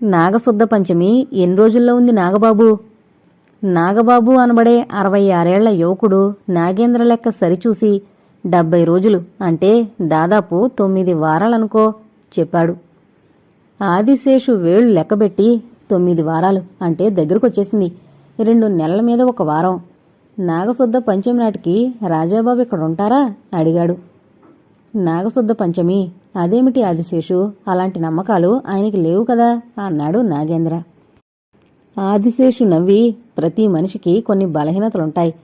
నాగశుద్ధ పంచమి ఎన్ని రోజుల్లో ఉంది నాగబాబు? నాగబాబు అనబడే అరవై ఆరేళ్ళ యువకుడు నాగేంద్ర లెక్క సరిచూసి డెబ్బై రోజులు అంటే దాదాపు తొమ్మిది వారాలనుకో చెప్పాడు. ఆదిశేషు వేళ్ళు లెక్కబెట్టి తొమ్మిది వారాలు అంటే దగ్గరకొచ్చేసింది. రెండు నెలల మీద ఒక వారం. నాగశుద్ధ పంచమి నాటికి రాజాబాబు ఇక్కడ ఉంటారా అడిగాడు. నాగశుద్ధ పంచమి. అదేమిటి ఆదిశేషు? అలాంటి నమ్మకాలు ఆయనకి లేవు కదా? అన్నాడు నాగేంద్ర. ఆదిశేషు నవ్వి ప్రతి మనిషికి కొన్ని బలహీనతలుంటాయి.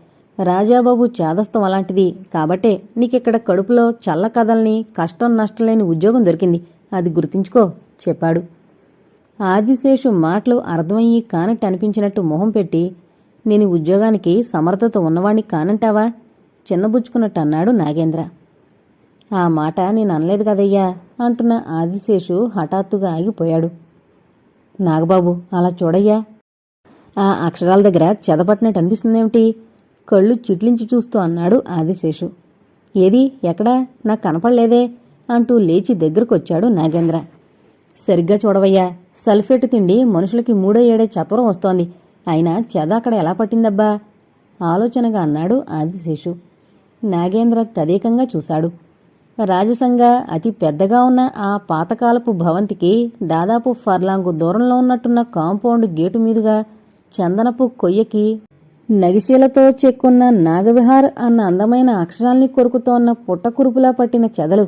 రాజాబాబు చాదస్తం అలాంటిది. కాబట్టే నీకిక్కడ కడుపులో చల్ల కథల్ని కష్టం నష్టం లేని ఉద్యోగం దొరికింది. అది గుర్తుంచుకో చెప్పాడు. ఆదిశేషు మాటలు అర్థమయ్యి కానట్టు అనిపించినట్టు మొహం పెట్టి నేను ఉద్యోగానికి సమర్థత ఉన్నవాణ్ణి కానంటావా? చిన్నబుచ్చుకున్నట్టు అన్నాడు నాగేంద్ర. ఆ మాట నేను అనలేదు కదయ్యా అంటున్న ఆదిశేషు హఠాత్తుగా ఆగిపోయాడు. నాగబాబు అలా చూడయ్యా. ఆ అక్షరాల దగ్గర చెదపట్టినట్టు అనిపిస్తుందేమిటి? కళ్ళు చిట్లించి చూస్తూ అన్నాడు ఆదిశేషు. ఏది ఎక్కడా? నాకు కనపడలేదే అంటూ లేచి దగ్గరకొచ్చాడు నాగేంద్ర. సరిగ్గా చూడవయ్యా సల్ఫేట్ తిండి మనుషులకి మూడో ఏడే చతురం వస్తోంది. అయినా చెద అక్కడ ఎలా పట్టిందబ్బా? ఆలోచనగా అన్నాడు ఆదిశేషు. నాగేంద్ర తదేకంగా చూశాడు. రాజసంగా అతి పెద్దగా ఉన్న ఆ పాతకాలపు భవంతికి దాదాపు ఫర్లాంగు దూరంలో ఉన్నట్టున్న కాంపౌండ్ గేటు మీదుగా చందనపు కొయ్యకి నగిశీలతో చెక్కున్న నాగవిహార్ అన్న అందమైన అక్షరాల్ని కొరుకుతోన్న పుట్టకురుపులా పట్టిన చెదలు.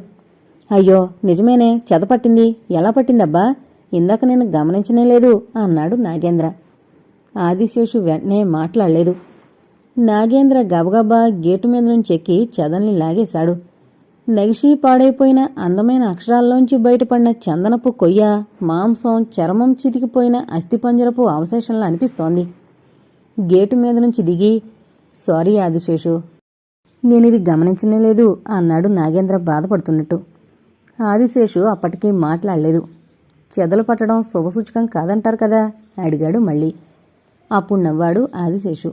అయ్యో నిజమేనే చెద పట్టింది. ఎలా పట్టిందబ్బా? ఇందాక నేను గమనించనే లేదు అన్నాడు నాగేంద్ర. ఆదిశేషు వెంటనే మాట్లాడలేదు. నాగేంద్ర గబగబా గేటు మీద నుంచి ఎక్కి చెదల్ని లాగేశాడు. నగిషి పాడైపోయిన అందమైన అక్షరాల్లోంచి బయటపడిన చందనపు కొయ్య మాంసం చర్మం చితికిపోయిన అస్థిపంజరపు అవశేషంలా అనిపిస్తోంది. గేటు మీద నుంచి దిగి సారీ ఆదిశేషు నేనిది గమనించనే లేదు అన్నాడు నాగేంద్ర బాధపడుతున్నట్టు. ఆదిశేషు అప్పటికీ మాట్లాడలేదు. చెదలు పట్టడం శుభసూచకం కాదంటారు కదా? అడిగాడు మళ్ళీ. అప్పుడు నవ్వాడు ఆదిశేషు.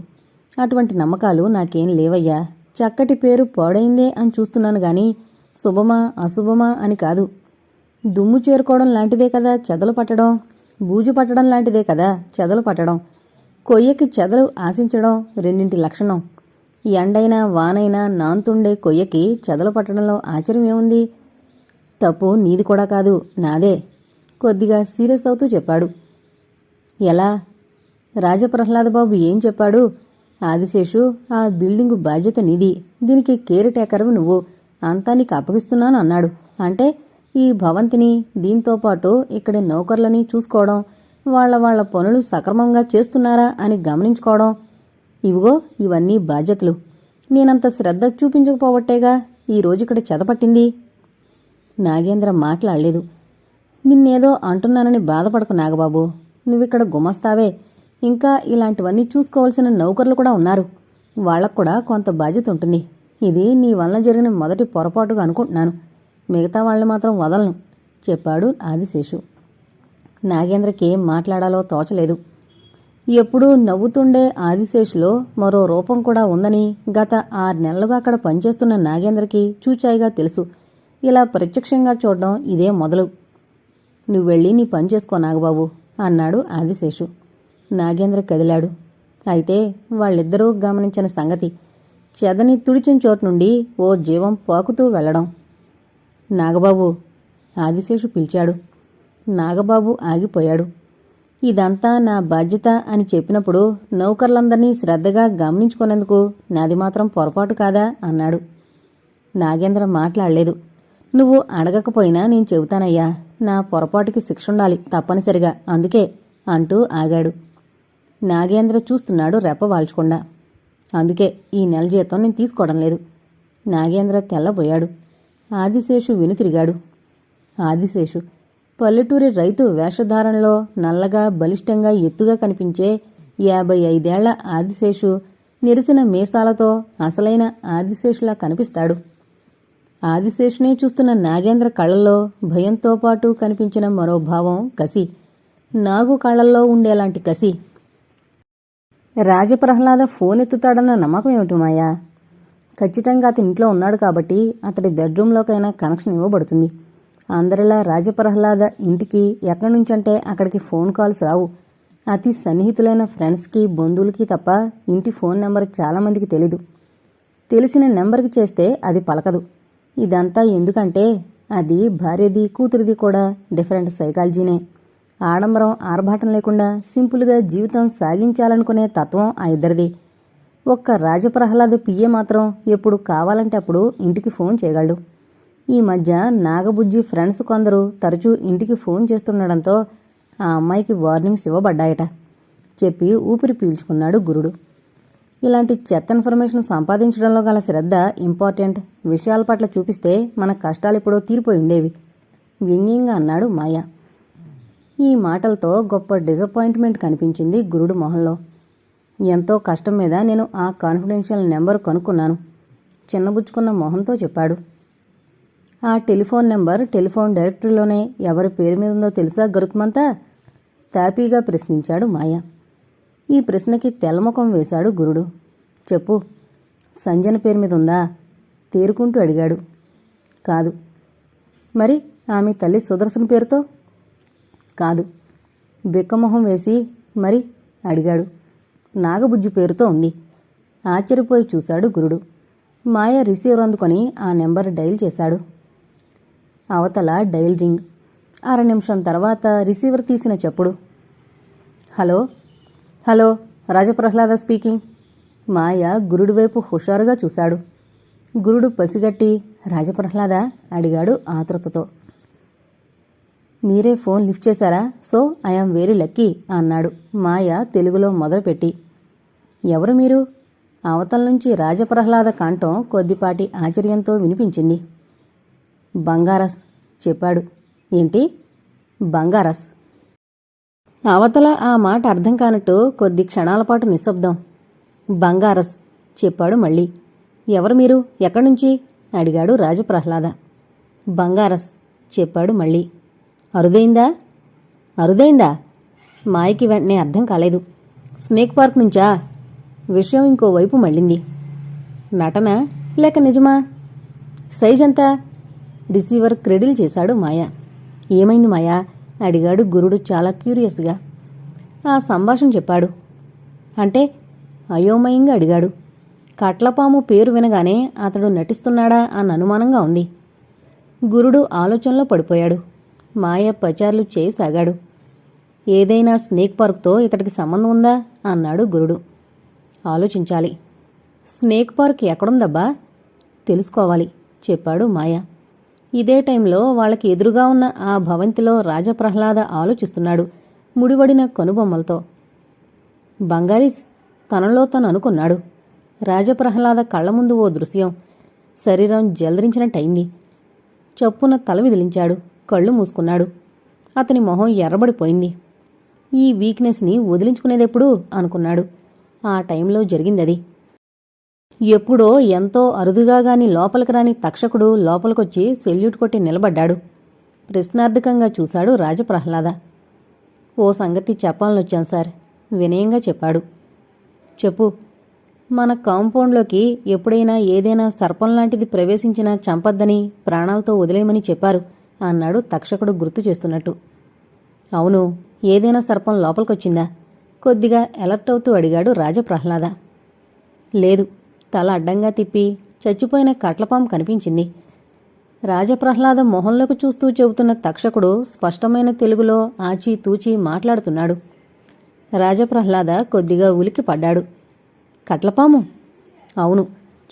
అటువంటి నమ్మకాలు నాకేం లేవయ్యా. చక్కటి పేరు పాడైందే అని చూస్తున్నాను గాని శుభమా అశుభమా అని కాదు. దుమ్ము చేరుకోవడం లాంటిదే కదా చెదలు పట్టడం బూజు పట్టడం లాంటిదే కదా చెదలు పట్టడం. కొయ్యకి చెదలు ఆశించడం రెండింటి లక్షణం. ఎండైనా వానైనా నాంతుండే కొయ్యకి చెదలు పట్టడంలో ఆశ్చర్యం ఏముంది? తప్పు నీది కూడా కాదు నాదే కొద్దిగా సీరియస్ అవుతూ చెప్పాడు. ఎలా? రాజప్రహ్లాదబాబు ఏం చెప్పాడు? ఆదిశేషు ఆ బిల్డింగు బాధ్యత నీది. దీనికి కేర్ నువ్వు. అంతా నీకు అప్పగిస్తున్నాను అన్నాడు. అంటే ఈ భవంతిని దీంతో పాటు ఇక్కడి నౌకర్లని చూసుకోవడం వాళ్ళ వాళ్ళ పనులు సక్రమంగా చేస్తున్నారా అని గమనించుకోవడం. ఇవిగో ఇవన్నీ బాధ్యతలు. నేనంత శ్రద్ధ చూపించకపోవట్టేగా? ఈ రోజు ఇక్కడ చెదపట్టింది నాగేంద్ర మాట్లాడలేదు. నిన్నేదో అంటున్నానని బాధపడకు నాగబాబు. నువ్విక్కడ గుమస్తావే. ఇంకా ఇలాంటివన్నీ చూసుకోవాల్సిన నౌకర్లు కూడా ఉన్నారు. వాళ్ళకు కూడా కొంత బాధ్యత ఉంటుంది. ఇది నీ వలన జరిగిన మొదటి పొరపాటుగా అనుకుంటున్నాను. మిగతా వాళ్ళని మాత్రం వదలను చెప్పాడు ఆదిశేషు. నాగేంద్రకి ఏం మాట్లాడాలో తోచలేదు. ఎప్పుడూ నవ్వుతుండే ఆదిశేషులో మరో రూపం కూడా ఉందని గత ఆరు నెలలుగా అక్కడ పనిచేస్తున్న నాగేంద్రకి చూచాయిగా తెలుసు. ఇలా ప్రత్యక్షంగా చూడడం ఇదే మొదలు. నువ్వు వెళ్ళి నీ పని చేసుకో నాగబాబు అన్నాడు ఆదిశేషు. నాగేంద్ర కదిలాడు. అయితే వాళ్ళిద్దరూ గమనించిన సంగతి చెదని తుడిచిన చోటు నుండి ఓ జీవం పాకుతూ వెళ్ళడం నాగబాబు ఆదిశేషు పిలిచాడు. నాగబాబు ఆగిపోయాడు. ఇదంతా నా బాధ్యత అని చెప్పినప్పుడు నౌకర్లందరినీ శ్రద్ధగా గమనించుకునేందుకు నాది మాత్రం పొరపాటు కాదా అన్నాడు. నాగేంద్ర మాట్లాడలేదు. నువ్వు అడగకపోయినా నేను చెబుతానయ్యా. నా పొరపాటుకి శిక్ష ఉండాలి తప్పనిసరిగా. అందుకే అంటూ ఆగాడు. నాగేంద్ర చూస్తున్నాడు రెప్ప వాల్చకుండా. అందుకే ఈ నెల జీతం నేను తీసుకోవడం లేదు. నాగేంద్ర తెల్లబోయాడు. ఆదిశేషు వెనుతిరిగాడు. ఆదిశేషు పల్లెటూరి రైతు వేషధారణలో నల్లగా బలిష్టంగా ఎత్తుగా కనిపించే యాభై ఐదేళ్ళ ఆదిశేషు నిరిచిన మీసాలతో అసలైన ఆదిశేషులా కనిపిస్తాడు. ఆదిశేషునే చూస్తున్న నాగేంద్ర కళ్ళల్లో భయంతో పాటు కనిపించిన మరో భావం కసి. నాగు కళ్ళల్లో ఉండేలాంటి కసి. రాజప్రహ్లాద ఫోన్ ఎత్తుతాడన్న నమ్మకం ఏమిటి మాయా? ఖచ్చితంగా అతని ఇంట్లో ఉన్నాడు కాబట్టి అతడి బెడ్రూమ్లోకైనా కనెక్షన్ ఇవ్వబడుతుంది. అందరిలా రాజప్రహ్లాద ఇంటికి ఎక్కడి నుంచంటే అక్కడికి ఫోన్ కాల్స్ రావు. అతి సన్నిహితులైన ఫ్రెండ్స్కి బంధువులకి తప్ప ఇంటి ఫోన్ నెంబర్ చాలామందికి తెలీదు. తెలిసిన నెంబర్కి చేస్తే అది పలకదు. ఇదంతా ఎందుకంటే అది భార్యది కూతురిది కూడా డిఫరెంట్ సైకాలజీనే. ఆడంబరం ఆర్భాటం లేకుండా సింపుల్గా జీవితం సాగించాలనుకునే తత్వం ఆ ఇద్దరిది. ఒక్క రాజప్రహ్లాద పియ్య మాత్రం ఎప్పుడు కావాలంటే అప్పుడు ఇంటికి ఫోన్ చేయగలడు. ఈ మధ్య నాగబుజ్జి ఫ్రెండ్స్ కొందరు తరచూ ఇంటికి ఫోన్ చేస్తుండడంతో ఆ అమ్మాయికి వార్నింగ్స్ ఇవ్వబడ్డాయట. చెప్పి ఊపిరి పీల్చుకున్నాడు గురుడు. ఇలాంటి చెత్త ఇన్ఫర్మేషన్ సంపాదించడంలో గల శ్రద్ధ ఇంపార్టెంట్. విషయాల పట్ల చూపిస్తే మన కష్టాలు ఎప్పుడో తీరిపోయి ఉండేవి. వ్యంగ్యంగా అన్నాడు మాయ. ఈ మాటలతో గొప్ప డిసప్పాయింట్మెంట్ కనిపించింది గురుడు మొహంలో. ఎంతో కష్టం మీద నేను ఆ కాన్ఫిడెన్షియల్ నెంబర్ కనుక్కున్నాను. చిన్నబుచ్చుకున్న మొహంతో చెప్పాడు. ఆ టెలిఫోన్ నెంబర్ టెలిఫోన్ డైరెక్టరీలోనే ఎవరి పేరు మీద ఉందో తెలుసా గరుత్మంతా? తాపీగా ప్రశ్నించాడు మాయ. ఈ ప్రశ్నకి తెల్లముఖం వేశాడు గురుడు. చెప్పు సంజన పేరు మీద ఉందా? తేరుకుంటూ అడిగాడు. కాదు. మరి ఆమె తల్లి సుదర్శన్ పేరుతో? కాదు. బిక్కమొహం వేసి మరి అడిగాడు. నాగబుజ్జి పేరుతో ఉంది. ఆశ్చర్యపోయి చూశాడు గురుడు. మాయ రిసీవర్ అందుకొని ఆ నెంబర్ డైల్ చేశాడు. అవతల డైల్ రింగ్. అర నిమిషం తర్వాత రిసీవర్ తీసిన చెప్పుడు. Hello? Hello? Rajaprahlada speaking. Maya గురుడు వైపు హుషారుగా చూశాడు. గురుడు పసిగట్టి రాజప్రహ్లాద? అడిగాడు ఆతృతతో. మీరే ఫోన్ లిఫ్ట్ చేశారా? So I am very lucky అన్నాడు. మాయ తెలుగులో మొదలుపెట్టి. ఎవరు మీరు? అవతల నుంచి రాజప్రహ్లాద కంఠం కొద్దిపాటి ఆశ్చర్యంతో వినిపించింది. బంగారస్ చెప్పాడు. ఏంటి? బంగారస్. అవతల ఆ మాట అర్థం కానట్టు కొద్ది క్షణాల పాటు నిశ్శబ్దం. బంగారస్ చెప్పాడు మళ్ళీ. ఎవరు మీరు? ఎక్కడి నుంచి? అడిగాడు రాజప్రహ్లాద. బంగారస్ చెప్పాడు మళ్ళీ. అరుదైందా? అరుదైందా? మాయకి వెంటనే అర్థం కాలేదు. స్నేక్ పార్క్ నుంచా? విషయం ఇంకోవైపు మళ్ళింది. నటన? లేక నిజమా? సైజ్ అంతా రిసీవర్ క్రెడిల్ చేశాడు మాయా. ఏమైంది మాయా? అడిగాడు గురుడు చాలా క్యూరియస్గా. ఆ సంభాషణ చెప్పాడు. అంటే అయోమయంగా అడిగాడు. కట్లపాము పేరు వినగానే అతడు నటిస్తున్నాడా అన్న అనుమానంగా ఉంది. గురుడు ఆలోచనలో పడిపోయాడు. మాయ పచార్లు చేయసాగాడు ఏదైనా స్నేక్ పార్క్తో ఇతడికి సంబంధం ఉందా? అన్నాడు గురుడు. ఆలోచించాలి. స్నేక్ పార్క్ ఎక్కడుందబ్బా? తెలుసుకోవాలి చెప్పాడు మాయ. ఇదే టైంలో వాళ్ళకి ఎదురుగా ఉన్న ఆ భవంతిలో రాజప్రహ్లాద ఆలోచిస్తున్నాడు ముడివడిన కనుబొమ్మలతో. బంగారీస్ తనలో తను అనుకున్నాడు. రాజప్రహ్లాద కళ్ళ ముందు ఓ దృశ్యం. శరీరం జలదరించినట్టయింది. చప్పున తల విదిలించాడు. కళ్ళు మూసుకున్నాడు. అతని మొహం ఎర్రబడిపోయింది. ఈ వీక్నెస్ని వదిలించుకునేదెప్పుడు? అనుకున్నాడు. ఆ టైంలో జరిగిందది. ఎప్పుడో ఎంతో అరుదుగా గాని లోపలికి రాని తక్షకుడు లోపలికొచ్చి సెల్యూట్ కొట్టి నిలబడ్డాడు. ప్రశ్నార్థకంగా చూశాడు రాజప్రహ్లాద. ఓ సంగతి చెప్పాలనొచ్చాను సార్. వినయంగా చెప్పాడు. చెప్పు. మన కాంపౌండ్లోకి ఎప్పుడైనా ఏదైనా సర్పం లాంటిది ప్రవేశించినా చంపద్దని ప్రాణాలతో వదిలేయమని చెప్పారు. అన్నాడు తక్షకుడు గుర్తు చేస్తున్నట్టు. అవును ఏదైనా సర్పం లోపలికొచ్చిందా? కొద్దిగా ఎలర్ట్ అవుతూ అడిగాడు రాజప్రహ్లాద. లేదు తల అడ్డంగా తిప్పి చచ్చిపోయిన కట్లపాం కనిపించింది. రాజప్రహ్లాద మొహంలోకి చూస్తూ చెబుతున్న తక్షకుడు స్పష్టమైన తెలుగులో ఆచితూచి మాట్లాడుతున్నాడు. రాజప్రహ్లాద కొద్దిగా ఉలికి పడ్డాడు. కట్లపాము? అవును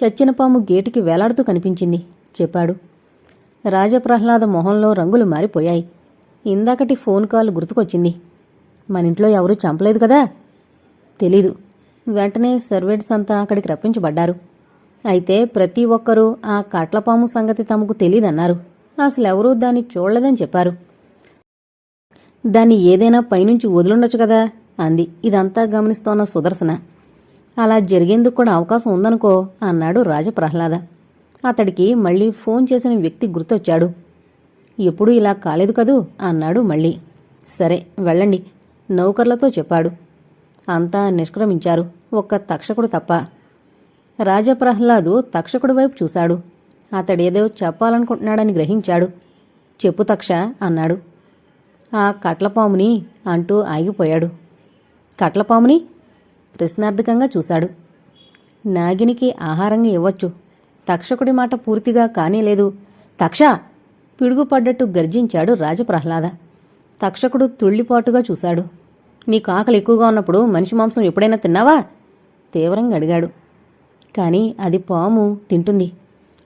చచ్చిన పాము గేటుకి వేలాడుతూ కనిపించింది చెప్పాడు. రాజప్రహ్లాద మొహంలో రంగులు మారిపోయాయి. ఇందాకటి ఫోన్ కాల్ గుర్తుకొచ్చింది. మన ఇంట్లో ఎవరూ చంపలేదు కదా? తెలీదు. వెంటనే సర్వెంట్స్ అంతా అక్కడికి రప్పించబడ్డారు. అయితే ప్రతి ఒక్కరూ ఆ కట్లపాము సంగతి తమకు తెలీదన్నారు. అసలెవరూ దాన్ని చూడలేదని చెప్పారు. దాన్ని ఏదైనా పైనుంచి వదిలుండొచ్చు కదా? అంది. ఇదంతా గమనిస్తోన్న సుదర్శన. అలా జరిగేందుకు కూడా అవకాశం ఉందనుకో అన్నాడు రాజప్రహ్లాద. అతడికి మళ్ళీ ఫోన్ చేసిన వ్యక్తి గుర్తొచ్చాడు. ఎప్పుడూ ఇలా కాలేదు కదూ? అన్నాడు మళ్ళీ. సరే వెళ్ళండి నౌకర్లతో చెప్పాడు. అంతా నిష్క్రమించారు. ఒక్క తక్షకుడు తప్ప. రాజప్రహ్లాదు తక్షకుడి వైపు చూశాడు. అతడేదో చెప్పాలనుకుంటున్నాడని గ్రహించాడు. చెప్పు తక్ష అన్నాడు. ఆ కట్లపాముని అంటూ ఆగిపోయాడు. కట్లపాముని? ప్రశ్నార్థకంగా చూశాడు. నాగినికి ఆహారంగా ఇవ్వచ్చు తక్షకుడి మాట పూర్తిగా కానేలేదు తక్ష! పిడుగుపడ్డట్టు గర్జించాడు రాజప్రహ్లాద. తక్షకుడు తుళ్ళిపాటుగా చూశాడు. నీకు ఆకలి ఎక్కువగా ఉన్నప్పుడు మనిషి మాంసం ఎప్పుడైనా తిన్నావా? తీవ్రంగా అడిగాడు. కానీ అది పాము తింటుంది.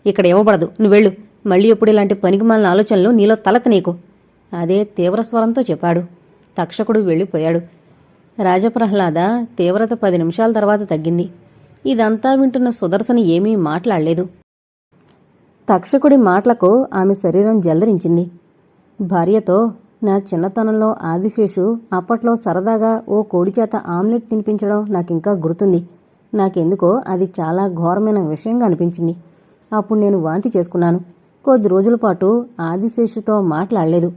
ఇక్కడ ఇవ్వబడదు. నువ్వు వెళ్ళు. మళ్ళీ ఎప్పుడు ఇలాంటి పనికిమాలిన ఆలోచనలు నీలో తలత నీకు. అదే తీవ్ర స్వరంతో చెప్పాడు. తక్షకుడు వెళ్ళిపోయాడు. రాజప్రహ్లాద తీవ్రత పది నిమిషాల తర్వాత తగ్గింది. ఇదంతా వింటున్న సుదర్శన ఏమీ మాట్లాడలేదు. తక్షకుడి మాటలకు ఆమె శరీరం జల్లరించింది భార్యతో నా చిన్నతనంలో ఆదిశేషు అప్పట్లో సరదాగా ఓ కోడిచేత ఆమ్లెట్ తినిపించడం నాకింకా గుర్తుంది. నాకెందుకో అది చాలా ఘోరమైన విషయంగా అనిపించింది. అప్పుడు నేను వాంతి చేసుకున్నాను. కొద్ది రోజుల పాటు ఆదిశేషుతో మాట్లాడలేదు.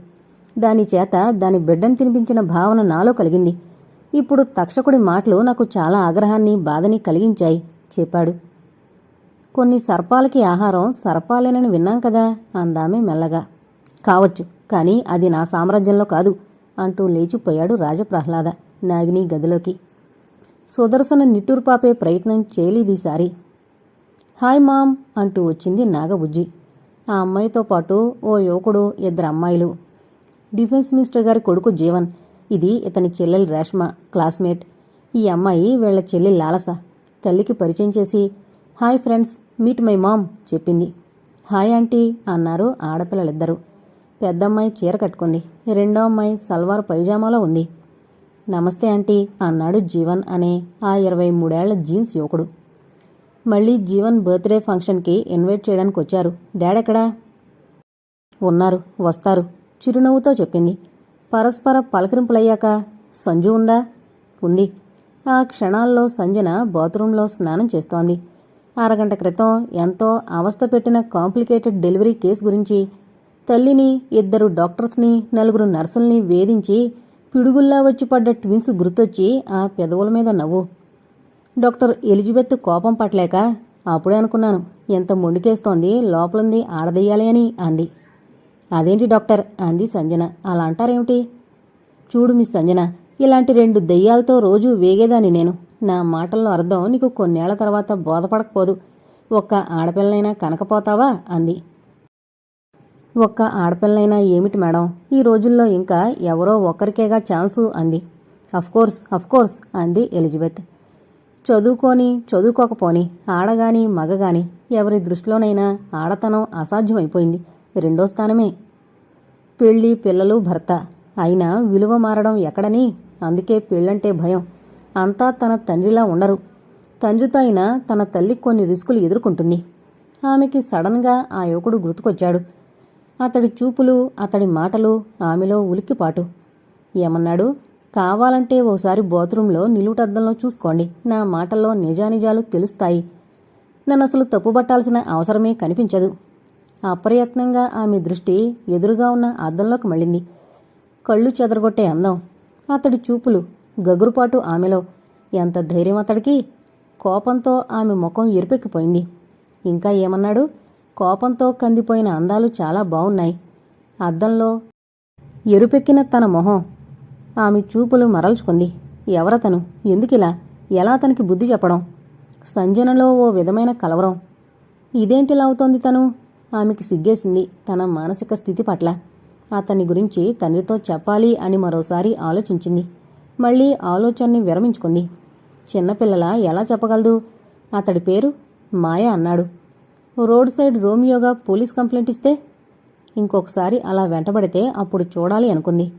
దాని చేత దాని బిడ్డను తినిపించిన భావన నాలో కలిగింది. ఇప్పుడు తక్షకుడి మాటలు నాకు చాలా ఆగ్రహాన్ని బాధని కలిగించాయి చెప్పాడు. కొన్ని సర్పాలకి ఆహారం సర్పాలేనని విన్నాం కదా అందామె మెల్లగా. కావచ్చు కానీ అది నా సామ్రాజ్యంలో కాదు అంటూ లేచిపోయాడు రాజప్రహ్లాద నాగిని గదిలోకి. సుదర్శన నిట్టూర్పాపే ప్రయత్నం చేయలేదీసారి హాయ్ మామ్ అంటూ వచ్చింది నాగబుజ్జి. ఆ అమ్మాయితో పాటు ఓ యువకుడు ఇద్దరు అమ్మాయిలు. డిఫెన్స్ మినిస్టర్ గారి కొడుకు జీవన్ ఇది ఇతని చెల్లెలు రేష్మ క్లాస్మేట్. ఈ అమ్మాయి వీళ్ళ చెల్లి లాలస. తల్లికి పరిచయం చేసి hi friends meet my mom చెప్పింది. హాయ్ ఆంటీ అన్నారు ఆడపిల్లలిద్దరూ. పెద్దమ్మాయి చీర కట్టుకుంది. రెండో అమ్మాయి సల్వార్ పైజామాలో ఉంది. నమస్తే ఆంటీ అన్నాడు జీవన్ అనే ఆ ఇరవై మూడేళ్ళ జీన్స్ యువకుడు. మళ్ళీ జీవన్ బర్త్డే ఫంక్షన్కి ఇన్వైట్ చేయడానికి వచ్చారు. డాడెక్కడా? ఉన్నారు వస్తారు చిరునవ్వుతో చెప్పింది. పరస్పర పలకరింపులయ్యాక సంజు ఉందా? ఉంది. ఆ క్షణాల్లో సంజన బాత్రూంలో స్నానం చేస్తోంది. అరగంట క్రితం ఎంతో అవస్థ పెట్టిన కాంప్లికేటెడ్ డెలివరీ కేసు గురించి తల్లిని ఇద్దరు డాక్టర్స్ని నలుగురు నర్సుల్ని వేధించి పిడుగుల్లా వచ్చి పడ్డ ట్విన్స్ గుర్తొచ్చి ఆ పెదవుల మీద నవ్వు. డాక్టర్ ఎలిజబెత్ కోపం పట్టలేక అప్పుడే అనుకున్నాను ఎంత మొండికేస్తోంది లోపలుంది ఆడదెయ్యాలి అని అంది. అదేంటి డాక్టర్? అంది సంజన. అలా అంటారేమిటి? చూడు మిస్ సంజన ఇలాంటి రెండు దెయ్యాలతో రోజు వేగేదాన్ని నేను. నా మాటల్లో అర్థం నీకు కొన్నేళ్ళ తర్వాత బోధపడకపోదు. ఒక్క ఆడపిల్లనైనా కనకపోతావా? అంది. ఒక్క ఆడపిల్లనైనా ఏమిటి మేడం? ఈ రోజుల్లో ఇంకా ఎవరో ఒక్కరికేగా ఛాన్సు అంది. అఫ్కోర్స్ అఫ్కోర్స్ అంది ఎలిజబెత్. చదువుకొని చదువుకోకపోని ఆడగాని మగగాని ఎవరి దృష్టిలోనైనా ఆడతనం అసాధ్యమైపోయింది. రెండో స్థానమే. పెళ్ళి పిల్లలు భర్త. అయినా విలువ మారడం ఎక్కడని? అందుకే పెళ్ళంటే భయం. అంతా తన తండ్రిలా ఉండరు. తండ్రితో అయినా తన తల్లి కొన్ని రిస్కులు ఎదుర్కొంటుంది. ఆమెకి సడన్గా ఆ యువకుడు గుర్తుకొచ్చాడు. అతడి చూపులు అతడి మాటలు ఆమెలో ఉలిక్కిపాటు. ఏమన్నాడు? కావాలంటే ఓసారి బాత్రూంలో నిలువుటద్దంలో చూసుకోండి. నా మాటల్లో నిజానిజాలు తెలుస్తాయి. నన్ను అసలు తప్పుబట్టాల్సిన అవసరమే కనిపించదు. అప్రయత్నంగా ఆమె దృష్టి ఎదురుగా ఉన్న అద్దంలోకి మళ్ళింది. కళ్ళు చెదరగొట్టే అందం. అతడి చూపులు గగురుపాటు ఆమెలో. ఎంత ధైర్యం అతడికి? కోపంతో ఆమె ముఖం ఎరుపెక్కిపోయింది. ఇంకా ఏమన్నాడు? కోపంతో కందిపోయిన అందాలు చాలా బావున్నాయి. అద్దంలో ఎరుపెక్కిన తన మొహం. ఆమె చూపులు మరల్చుకుంది. ఎవరతను? ఎందుకిలా? ఎలా తనకి బుద్ధి చెప్పడం? సంజనలో ఓ విధమైన కలవరం. ఇదేంటిలా అవుతోంది తను? ఆమెకి సిగ్గేసింది తన మానసిక స్థితి పట్ల. అతని గురించి తండ్రితో చెప్పాలి అని మరోసారి ఆలోచించింది. మళ్ళీ ఆలోచనని విరమించుకుంది. చిన్నపిల్లల ఎలా చెప్పగలదు? అతడి పేరు మాయ అన్నాడు. రోడ్ సైడ్ రోమియోగా పోలీస్ కంప్లైంట్ ఇస్తే? ఇంకొకసారి అలా వెంటబడితే అప్పుడు చూడాలి అనుకుంది.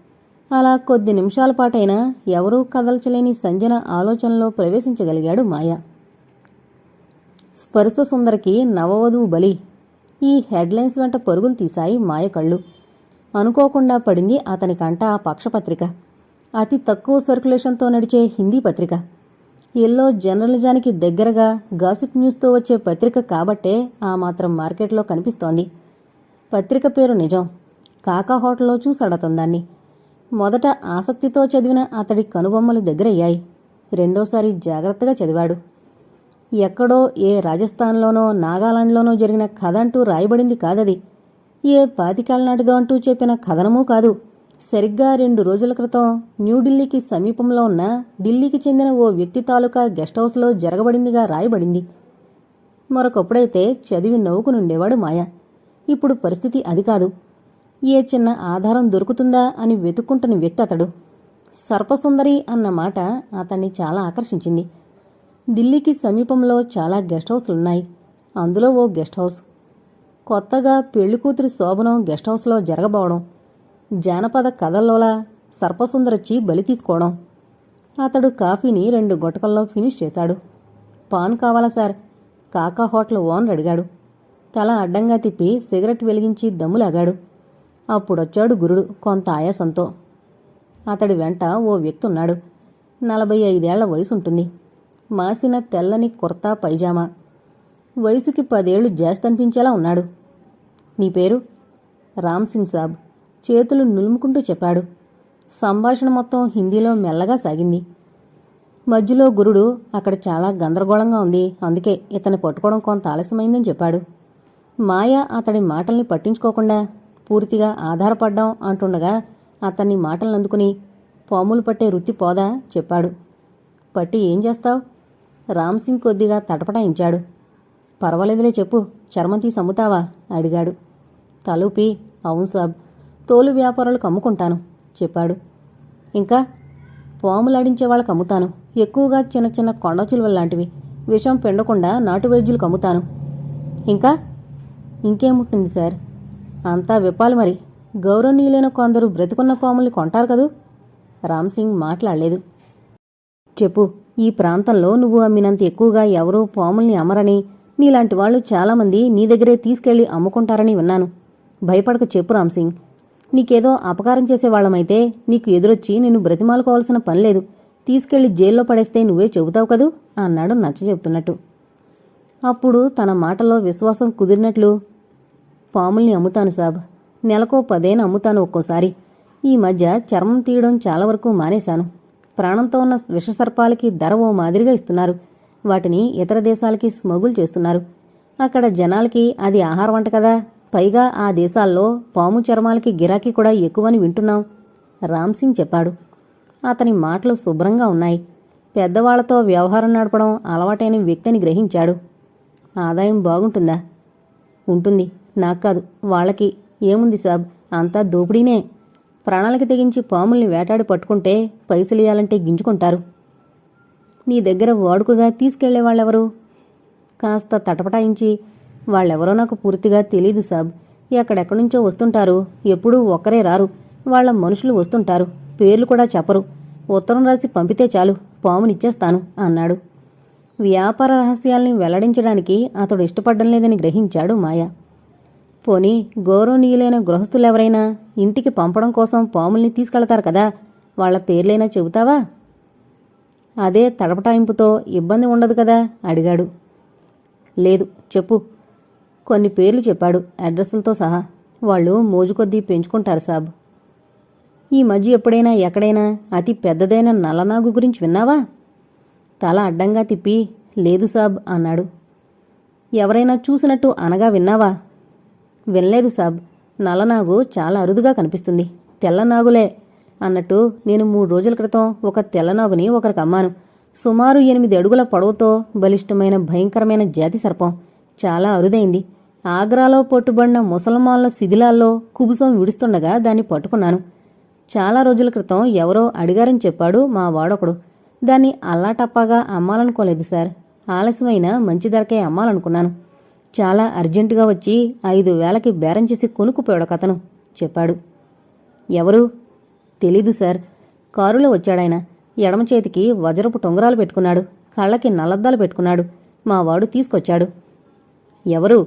అలా కొద్ది నిమిషాల పాటైనా ఎవరూ కదల్చలేని సంజన ఆలోచనలో ప్రవేశించగలిగాడు మాయ. స్పర్శ సుందరికి నవవధువు బలి. ఈ హెడ్లైన్స్ వెంట పరుగులు తీశాయి మాయ కళ్ళు. అనుకోకుండా పడింది అతని కంట ఆ పక్షపత్రిక. అతి తక్కువ సర్క్యులేషన్తో నడిచే హిందీ పత్రిక. ఎల్లో జర్నలిజానికి దగ్గరగా గాసిప్ న్యూస్తో వచ్చే పత్రిక కాబట్టే ఆ మాత్రం మార్కెట్లో కనిపిస్తోంది. పత్రిక పేరు నిజం. కాకా హోటల్లో చూసాడతందాన్ని మొదట ఆసక్తితో చదివిన అతడి కనుబొమ్మలు దగ్గరయ్యాయి. రెండోసారి జాగ్రత్తగా చదివాడు. ఎక్కడో ఏ రాజస్థాన్లోనో నాగాలాండ్లోనో జరిగిన కథ అంటూ రాయబడింది కాదది. ఏ పాతికాలనాటిదో అంటూ చెప్పిన కథనమూ కాదు. సరిగ్గా రెండు రోజుల క్రితం న్యూఢిల్లీకి సమీపంలో ఉన్న ఢిల్లీకి చెందిన ఓ వ్యక్తి తాలూకా గెస్ట్ హౌస్లో జరగబడిందిగా రాయబడింది. మరొకప్పుడైతే చదివి నవ్వుకునుండేవాడు మాయ. ఇప్పుడు పరిస్థితి అది కాదు. ఏ చిన్న ఆధారం దొరుకుతుందా అని వెతుక్కుంటున్న వ్యక్తి అతడు. సర్పసుందరి అన్న మాట అతన్ని చాలా ఆకర్షించింది. ఢిల్లీకి సమీపంలో చాలా గెస్ట్ హౌస్లు ఉన్నాయి. అందులో ఓ గెస్ట్ హౌస్. కొత్తగా పెళ్ళికూతురి శోభనం గెస్ట్ హౌస్లో జరగబోవడం జానపద కథల్లోలా సర్పసుందరొచ్చి బలి తీసుకోవడం. అతడు కాఫీని రెండు గుటకల్లో ఫినిష్ చేశాడు. పాన్ కావాలా సార్? కాకా హోటల్ ఓనర్ అడిగాడు. తల అడ్డంగా తిప్పి సిగరెట్ వెలిగించి దమ్ములాగాడు. అప్పుడొచ్చాడు గురుడు కొంత ఆయాసంతో. అతడి వెంట ఓ వ్యక్తి ఉన్నాడు నలభై ఐదేళ్ళ వయసుంటుంది. మాసిన తెల్లని కుర్తా పైజామా. వయసుకి పదేళ్ళు జాస్తనిపించేలా ఉన్నాడు. నీ పేరు? రామ్ సింగ్ సాబ్. చేతులు నులుముకుంటూ చెప్పాడు. సంభాషణ మొత్తం హిందీలో మెల్లగా సాగింది. మధ్యలో గురుడు అక్కడ చాలా గందరగోళంగా ఉంది. అందుకే ఇతన్ని పట్టుకోవడం కొంత ఆలస్యమైందని చెప్పాడు. మాయ అతడి మాటల్ని పట్టించుకోకుండా పూర్తిగా ఆధారపడ్డాం అంటుండగా అతన్ని మాటలను అందుకుని పాములు పట్టే వృత్తి పోదా చెప్పాడు. పట్టి ఏం చేస్తావు? రామ్ సింగ్ కొద్దిగా తటపటాయించాడు. పర్వాలేదులే చెప్పు చర్మం తీసి అమ్ముతావా అడిగాడు. తలూపి అవును సాబ్ తోలు వ్యాపారాలకు అమ్ముకుంటాను చెప్పాడు. ఇంకా? పాములాడించే వాళ్ళకి అమ్ముతాను ఎక్కువగా చిన్న చిన్న కొండ చిలువలు లాంటివి. విషం పెండకుండా నాటు వైద్యులకు అమ్ముతాను ఇంకా? ఇంకేముంటుంది సార్? అంతా విప్పాలి మరి. గౌరవనీయులైన కొందరు బ్రతికున్న పాముల్ని కొంటారు కదూ? రామ్ సింగ్ మాట్లాడలేదు. చెప్పు. ఈ ప్రాంతంలో నువ్వు అమ్మినంత ఎక్కువగా ఎవరూ పాముల్ని అమ్మరని నీలాంటి వాళ్ళు చాలామంది నీ దగ్గరే తీసుకెళ్ళి అమ్ముకుంటారని విన్నాను. భయపడక చెప్పు రామ్ సింగ్ నీకేదో అపకారం చేసేవాళ్ళమైతే నీకు ఎదురొచ్చి నిన్ను బ్రతిమాలుకోవాల్సిన పని లేదు. తీసుకెళ్ళి జైల్లో పడేస్తే నువ్వే చెబుతావు కదూ? అన్నాడు నచ్చ చెబుతున్నట్టు. అప్పుడు తన మాటలో విశ్వాసం కుదిరినట్లు పాముల్ని అమ్ముతాను సాబ్. నెలకో పదేన అమ్ముతాను ఒక్కోసారి. ఈ మధ్య చర్మం తీయడం చాలా వరకు మానేశాను. ప్రాణంతో ఉన్న విషసర్పాలకి ధర ఓ మాదిరిగా ఇస్తున్నారు. వాటిని ఇతర దేశాలకి స్మగుల్ చేస్తున్నారు. అక్కడ జనాలకి అది ఆహార వంట కదా. పైగా ఆ దేశాల్లో పాము చర్మాలకి గిరాకీ కూడా ఎక్కువని వింటున్నాం. రామ్ సింగ్ చెప్పాడు. అతని మాటలు శుభ్రంగా ఉన్నాయి. పెద్దవాళ్ళతో వ్యవహారం నడపడం అలవాటైన వ్యక్తిని గ్రహించాడు. ఆదాయం బాగుంటుందా? ఉంటుంది. నాకు కాదు. వాళ్ళకి. ఏముంది సాబ్? అంతా దోపిడీనే. ప్రాణాలకి తెగించి పాముల్ని వేటాడి పట్టుకుంటే పైసలియాలంటే గింజుకుంటారు. నీ దగ్గర వాడుకగా తీసుకెళ్ళే వాళ్ళెవరు? కాస్త తటపటాయించి వాళ్ళెవరో నాకు పూర్తిగా తెలీదు సాబ్. ఎక్కడెక్కడి నుంచో వస్తుంటారు. ఎప్పుడూ ఒక్కరే రారు. వాళ్ళ మనుషులు వస్తుంటారు. పేర్లు కూడా చెప్పరు. ఉత్తరం రాసి పంపితే చాలు. పామునిచ్చేస్తాను అన్నాడు. వ్యాపార రహస్యాల్ని వెల్లడించడానికి అతడు ఇష్టపడ్డం లేదని గ్రహించాడు మాయ. పోనీ గౌరవనీయులైన గృహస్థులెవరైనా ఇంటికి పంపడం కోసం పాముల్ని తీసుకెళ్తారు కదా వాళ్ళ పేర్లైనా చెబుతావా? అదే తడపటాయింపుతో ఇబ్బంది ఉండదు కదా అడిగాడు. లేదు చెప్పు. కొన్ని పేర్లు చెప్పాడు అడ్రస్లతో సహా. వాళ్ళు మోజుకొద్దీ పెంచుకుంటారు సాబ్. ఈ మధ్య ఎప్పుడైనా ఎక్కడైనా అతి పెద్దదైన నల్లనాగు గురించి విన్నావా? తల అడ్డంగా తిప్పి లేదు సాబ్ అన్నాడు. ఎవరైనా చూసినట్టు అనగా విన్నావా? వినలేదు సాబ్. నల్లనాగు చాలా అరుదుగా కనిపిస్తుంది. తెల్లనాగులే అన్నట్టు నేను మూడు రోజుల క్రితం ఒక తెల్లనాగుని ఒకరికి అమ్మాను. సుమారు ఎనిమిది అడుగుల పొడవుతో బలిష్టమైన భయంకరమైన జాతి సర్పం. చాలా అరుదైంది. ఆగ్రాలో పట్టుబడిన ముసల్మాన్ల శిథిలాల్లో కుబుసం విడుస్తుండగా దాన్ని పట్టుకున్నాను. చాలా రోజుల క్రితం ఎవరో అడిగారని చెప్పాడు మా వాడొకడు. దాన్ని అల్లాటప్పాగా అమ్మాలనుకోలేదు సార్. ఆలస్యమైన మంచి ధరకే అమ్మాలనుకున్నాను. చాలా అర్జెంటుగా వచ్చి ఐదు వేలకి బేరం చేసి కొనుక్కుపోయాడు కథను చెప్పాడు. ఎవరు? తెలీదు సార్. కారులో వచ్చాడాయన. ఎడమ చేతికి వజ్రపు టొంగరాలు పెట్టుకున్నాడు. కళ్ళకి నల్లద్దాలు పెట్టుకున్నాడు. మా వాడు తీసుకొచ్చాడు. ఎవరు?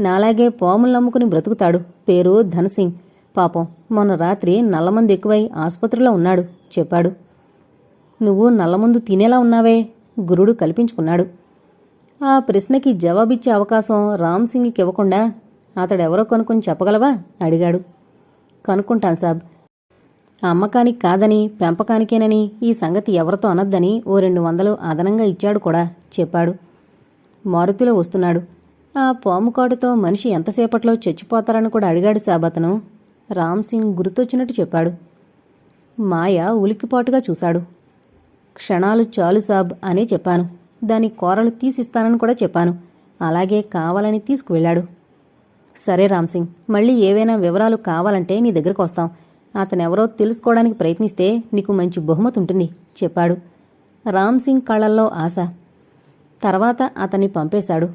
నాలాగే పాములు నమ్ముకుని బ్రతుకుతాడు. పేరు ధనసింగ్. పాపం మొన్న రాత్రి నల్లమంది ఎక్కువై ఆసుపత్రిలో ఉన్నాడు చెప్పాడు. నువ్వు నల్లమందు తినేలా ఉన్నావే? గురుడు కల్పించుకున్నాడు. ఆ ప్రశ్నకి జవాబిచ్చే అవకాశం రామ్ సింగ్కి ఇవ్వకుండా అతడెవరో కనుక్కొని చెప్పగలవా? అడిగాడు. కనుక్కుంటాను సాబ్. అమ్మకానికి కాదని పెంపకానికేనని ఈ సంగతి ఎవరితో అనొద్దని ఓ రెండు వందలు అదనంగా ఇచ్చాడు కూడా చెప్పాడు. మారుతిలో వస్తున్నాడు. ఆ పాము కాటుతో మనిషి ఎంతసేపట్లో చచ్చిపోతారని కూడా అడిగాడు సాబతను రామ్ సింగ్ గుర్తొచ్చినట్టు చెప్పాడు. మాయ ఉలిక్కిపాటుగా చూశాడు. క్షణాలు చాలు సాబ్ అని చెప్పాను. దాని కూరలు తీసిస్తానని కూడా చెప్పాను. అలాగే కావాలని తీసుకువెళ్ళాడు. సరే రామ్సింగ్ మళ్ళీ ఏవైనా వివరాలు కావాలంటే నీ దగ్గరకు వస్తాం. అతనెవరో తెలుసుకోవడానికి ప్రయత్నిస్తే నీకు మంచి బహుమతి ఉంటుంది చెప్పాడు. రామ్ సింగ్ కళ్ళల్లో ఆశ. తర్వాత అతన్ని పంపేశాడు.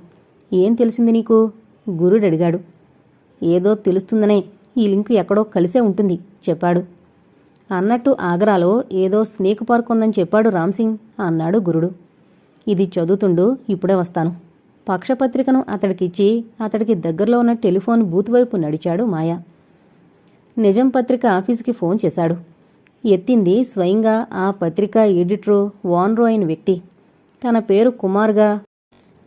ఏం తెలిసింది నీకు? గురుడు అడిగాడు. ఏదో తెలుస్తుందనే ఈ లింకు ఎక్కడో కలిసే ఉంటుంది చెప్పాడు. అన్నట్టు ఆగ్రాలో ఏదో స్నేక్ పార్క్ ఉందని చెప్పాడు రామ్సింగ్ అన్నాడు గురుడు. ఇది చదువుతుండు ఇప్పుడే వస్తాను. పక్షపత్రికను అతడికిచ్చి అతడికి దగ్గరలో ఉన్న టెలిఫోన్ బూత్ వైపు నడిచాడు మాయా. నిజం పత్రిక ఆఫీస్కి ఫోన్ చేశాడు. ఎత్తింది స్వయంగా ఆ పత్రిక ఎడిటరు వాన్రో అయిన వ్యక్తి. తన పేరు కుమార్గా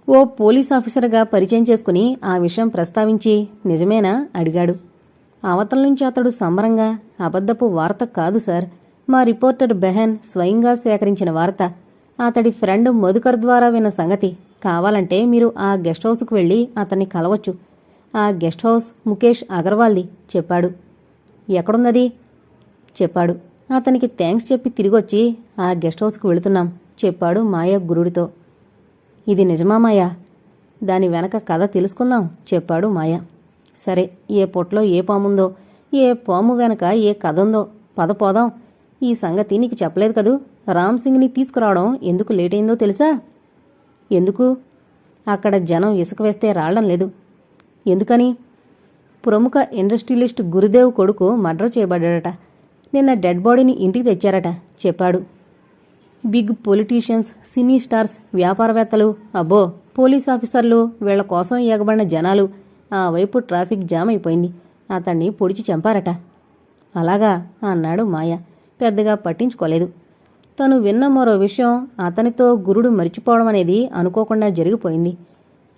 ఓ పోలీస్ ఆఫీసర్గా పరిచయం చేసుకుని ఆ విషయం ప్రస్తావించి నిజమేనా? అడిగాడు. అవతల నుంచి అతడు సంబరంగా అబద్ధపు వార్త కాదు సార్. మా రిపోర్టర్ బెహన్ స్వయంగా సేకరించిన వార్త. అతడి ఫ్రెండ్ మధుకర్ ద్వారా విన్న సంగతి. కావాలంటే మీరు ఆ గెస్ట్ హౌస్కు వెళ్ళి అతన్ని కలవచ్చు. ఆ గెస్ట్ హౌస్ ముఖేష్ అగర్వాల్ది చెప్పాడు. ఎక్కడున్నది? చెప్పాడు. అతనికి థ్యాంక్స్ చెప్పి తిరిగొచ్చి ఆ గెస్ట్ హౌస్కు వెళుతున్నాం చెప్పాడు మాయ గురుడితో. ఇది నిజమా మాయా? దాని వెనక కథ తెలుసుకుందాం చెప్పాడు మాయ. సరే ఏ పొట్లో ఏ పాముందో ఏ పాము వెనక ఏ కథ ఉందో పద పోదాం. ఈ సంగతి నీకు చెప్పలేదు కదూ? రామ్ సింగ్ని తీసుకురావడం ఎందుకు లేట్ అయిందో తెలుసా? ఎందుకు? అక్కడ జనం ఇసుక వేస్తే రావడం లేదు. ఎందుకని? ప్రముఖ ఇండస్ట్రియలిస్ట్ గురుదేవ్ కొడుకు మర్డర్ చేయబడ్డాడట. నిన్న డెడ్ బాడీని ఇంటికి తెచ్చారట చెప్పాడు. బిగ్ పొలిటీషియన్స్ సినీ స్టార్స్ వ్యాపారవేత్తలు అబ్బో పోలీస్ ఆఫీసర్లు వీళ్ళ కోసం ఎగబడిన జనాలు. ఆ వైపు ట్రాఫిక్ జామ్ అయిపోయింది. అతన్ని పొడిచి చంపారట. అలాగా అన్నాడు మాయ. పెద్దగా పట్టించుకోలేదు. తను విన్న మరో విషయం అతనితో గురుడు మరిచిపోవడం అనేది అనుకోకుండా జరిగిపోయింది.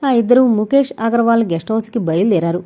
ఆ ఇద్దరు ముఖేష్ అగర్వాల్ గెస్ట్ హౌస్కి బయలుదేరారు.